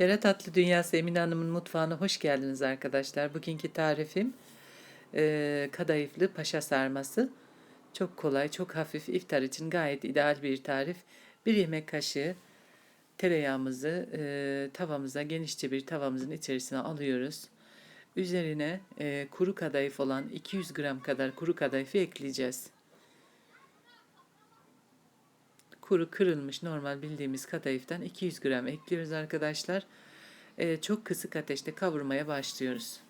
Berat Tatlı Dünyası Emine Hanım'ın mutfağına hoş geldiniz arkadaşlar. Bugünkü tarifim e, kadayıflı paşa sarması. Çok kolay, çok hafif, iftar için gayet ideal bir tarif. Bir yemek kaşığı tereyağımızı e, tavamıza, genişçe bir tavamızın içerisine alıyoruz. Üzerine e, kuru kadayıf olan 200 gram kadar kuru kadayıfı ekleyeceğiz. Kuru kırılmış normal bildiğimiz kadayıftan 200 gram ekliyoruz arkadaşlar. Ee, çok kısık ateşte kavurmaya başlıyoruz.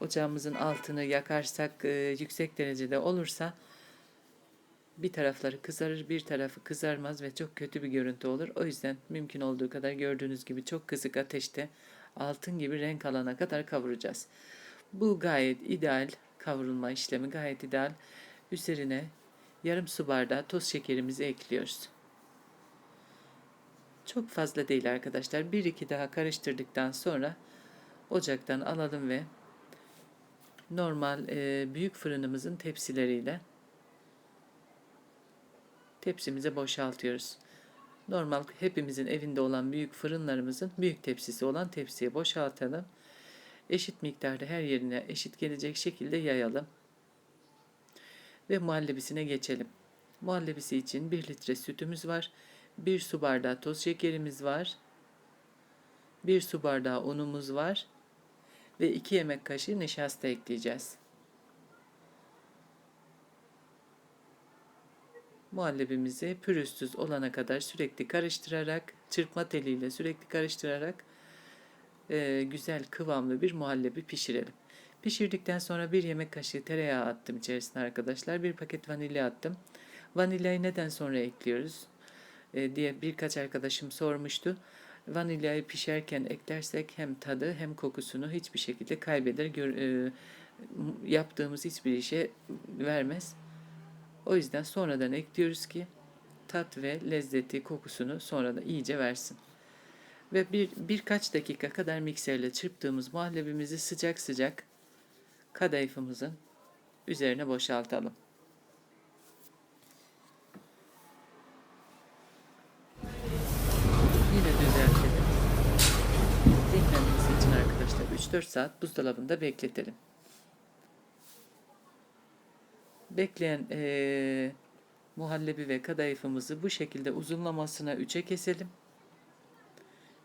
Ocağımızın altını yakarsak e, yüksek derecede olursa bir tarafları kızarır bir tarafı kızarmaz ve çok kötü bir görüntü olur. O yüzden mümkün olduğu kadar gördüğünüz gibi çok kısık ateşte altın gibi renk alana kadar kavuracağız. Bu gayet ideal kavrulma işlemi gayet ideal. Üzerine yarım su bardağı toz şekerimizi ekliyoruz. Çok fazla değil arkadaşlar. Bir iki daha karıştırdıktan sonra ocaktan alalım ve normal e, büyük fırınımızın tepsileriyle tepsimize boşaltıyoruz. Normal hepimizin evinde olan büyük fırınlarımızın büyük tepsisi olan tepsiye boşaltalım. Eşit miktarda her yerine eşit gelecek şekilde yayalım ve muhallebisine geçelim. Muhallebisi için 1 litre sütümüz var. 1 su bardağı toz şekerimiz var. 1 su bardağı unumuz var. Ve 2 yemek kaşığı nişasta ekleyeceğiz. Muhallebimizi pürüzsüz olana kadar sürekli karıştırarak, çırpma teliyle sürekli karıştırarak e, güzel kıvamlı bir muhallebi pişirelim. Pişirdikten sonra bir yemek kaşığı tereyağı attım içerisine arkadaşlar. Bir paket vanilya attım. Vanilyayı neden sonra ekliyoruz e, diye birkaç arkadaşım sormuştu. Vanilyayı pişerken eklersek hem tadı hem kokusunu hiçbir şekilde kaybeder. Gör, e, yaptığımız hiçbir işe vermez. O yüzden sonradan ekliyoruz ki tat ve lezzeti, kokusunu sonra da iyice versin. Ve bir birkaç dakika kadar mikserle çırptığımız muhallebimizi sıcak sıcak kadayıfımızın üzerine boşaltalım. Yine düzeltelim. Dinlenmesi için arkadaşlar 3-4 saat buzdolabında bekletelim. Bekleyen ee, muhallebi ve kadayıfımızı bu şekilde uzunlamasına 3'e keselim.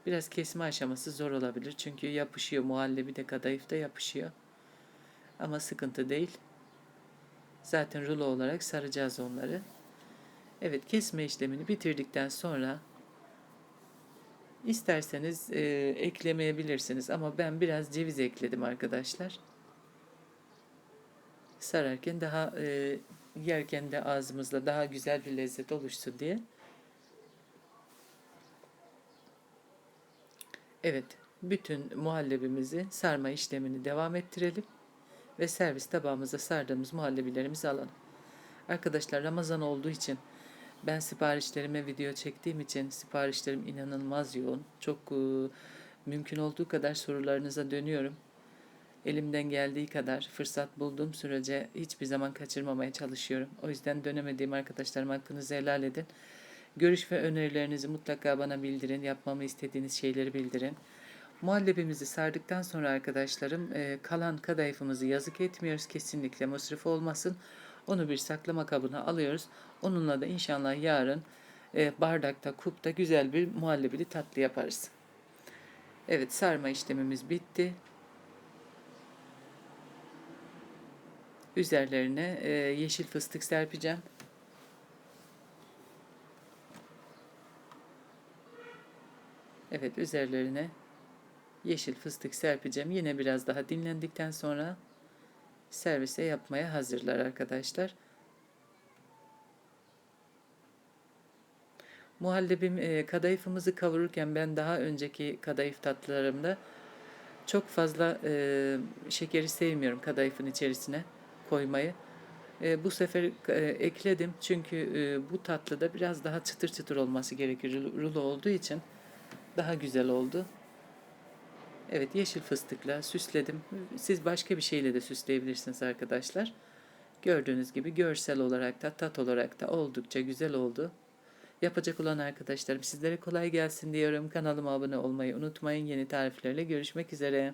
Biraz kesme aşaması zor olabilir çünkü yapışıyor muhallebi de kadayıf da yapışıyor. Ama sıkıntı değil. Zaten rulo olarak saracağız onları. Evet kesme işlemini bitirdikten sonra isterseniz e, eklemeyebilirsiniz ama ben biraz ceviz ekledim arkadaşlar. Sararken daha e, yerken de ağzımızda daha güzel bir lezzet oluşsun diye. Evet, bütün muhallebimizi sarma işlemini devam ettirelim ve servis tabağımıza sardığımız muhallebilerimizi alalım. Arkadaşlar Ramazan olduğu için ben siparişlerime video çektiğim için siparişlerim inanılmaz yoğun. Çok e, mümkün olduğu kadar sorularınıza dönüyorum. Elimden geldiği kadar fırsat bulduğum sürece hiçbir zaman kaçırmamaya çalışıyorum. O yüzden dönemediğim arkadaşlarım hakkınızı helal edin. Görüş ve önerilerinizi mutlaka bana bildirin. Yapmamı istediğiniz şeyleri bildirin. Muhallebimizi sardıktan sonra arkadaşlarım e, kalan kadayıfımızı yazık etmiyoruz. Kesinlikle masraf olmasın. Onu bir saklama kabına alıyoruz. Onunla da inşallah yarın e, bardakta, kupta güzel bir muhallebili tatlı yaparız. Evet sarma işlemimiz bitti. Üzerlerine e, yeşil fıstık serpeceğim. Evet üzerlerine yeşil fıstık serpeceğim. Yine biraz daha dinlendikten sonra servise yapmaya hazırlar arkadaşlar. Muhallebim e, kadayıfımızı kavururken ben daha önceki kadayıf tatlılarımda çok fazla e, şekeri sevmiyorum kadayıfın içerisine koymayı. E, bu sefer e, ekledim çünkü e, bu tatlıda biraz daha çıtır çıtır olması gerekir rulo olduğu için daha güzel oldu. Evet yeşil fıstıkla süsledim. Siz başka bir şeyle de süsleyebilirsiniz arkadaşlar. Gördüğünüz gibi görsel olarak da tat olarak da oldukça güzel oldu. Yapacak olan arkadaşlarım sizlere kolay gelsin diyorum. Kanalıma abone olmayı unutmayın. Yeni tariflerle görüşmek üzere.